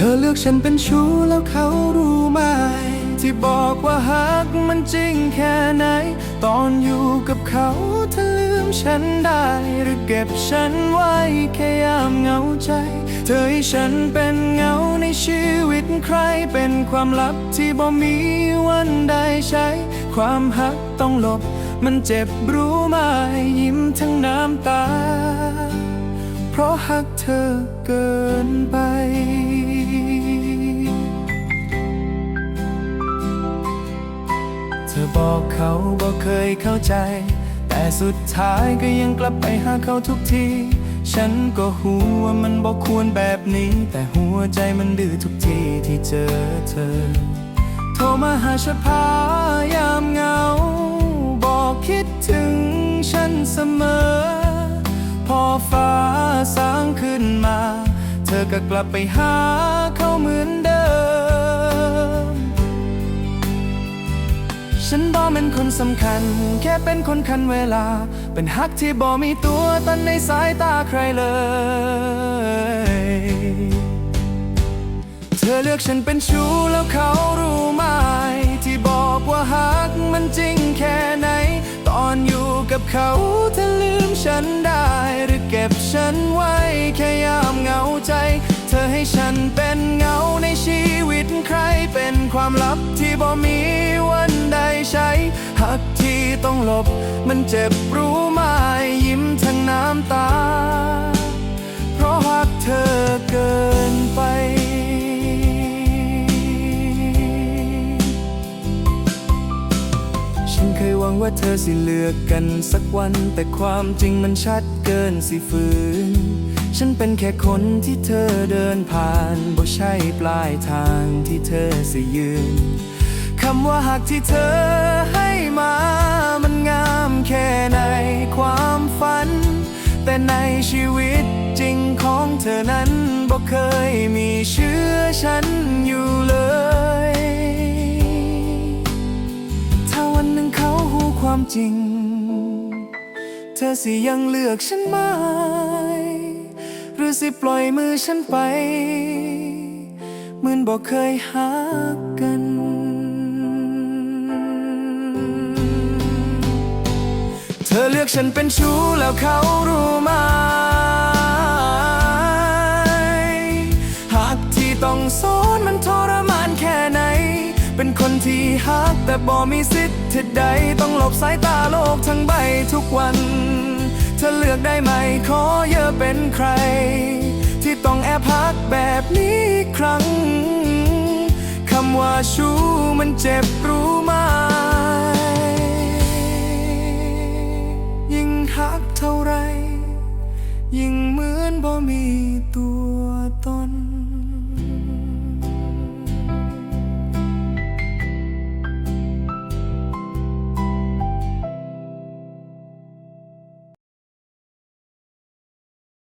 ธอเลือกฉันเป็นชู้แล้วเขารู้ไหม ที่บอกว่าฮักมันจริงแค่ไหน ตอนอยู่กับเขาเธอลืมฉันได้ หรือเก็บฉันไว้แค่ยามเหงาใจ เธอให้ฉันเป็นเงาในชีวิตใคร เป็นความลับที่บ่มีวันได้ใช้ ความฮักต้องหลบ มันเจ็บรู้ไหมยิ้มทั้งน้ำตา เพราะฮักเธอเกินไป ธอบอกเขาบอกเคยเข้าใจ แต่สุดท้ายก็ยังกลับไปหาเขาทุกที ฉันก็หูว่ามันบอกควรแบบนี้ แต่หัวใจมันดื้อทุกทีที่เจอเธอ โทรมาหาฉันพายามเหงา บอกคิดถึงฉันเสมอ พอฟ้าสางขึ้นมา เธอก็กลับไปหาเขาเหมือนเดิม ฉันบ่เป็นคนสำคัญ แค่เป็นคนคันเวลา เป็นฮักที่บ่มีตัวตนในสายตาใครเลย เธอเลือกฉันเป็นชู้แล้วเขารู้ไหม ที่บอกว่าฮักมันจริงแค่ไหน ตอนอยู่กับเขาเธอลืมฉันได้ หรือเก็บฉันไว้แค่ยามเหงาใจ เธอให้ฉันเป็นเงาในชีวิตใครเป็นความลับที่บ่มี ใช้ หักที่ต้องหลบ มันเจ็บรู้ไหมยิ้มทั้งน้ำตา เพราะหักเธอเกินไป ฉันเคยหวังว่าเธอสิเลือกกันสักวัน แต่ความจริงมันชัดเกินสิฝืน ฉันเป็นแค่คนที่เธอเดินผ่านบ่ใช่ปลายทางที่เธอสิยืนำว่าหักที่เธอให้มา มันงามแค่ในความฝัน แต่ในชีวิตจริงของเธอนั้นบ่เคยมีเชื่อฉันอยู่เลย ถ้าวันหนึ่งเขาหูความจริง เธอสิยังเลือกฉันไหม หรือสิปล่อยมือฉันไป เหมือนบอกเคยหากัน ฉันเป็นชู้แล้วเขารู้ไหม หากที่ต้องสอนมันทรมานแค่ไหน เป็นคนที่ฮักแต่บ่มีสิทธิ์ที่ใดต้องหลบสายตาโลกทั้งใบทุกวัน เธอเลือกได้ไหมขอเยอะเป็นใคร ที่ต้องแอบฮักแบบนี้อีกครั้ง คำว่าชู้มันเจ็บรู้ไหม หักเท่าไร ยิ่งเหมือนบ่มีตัวตน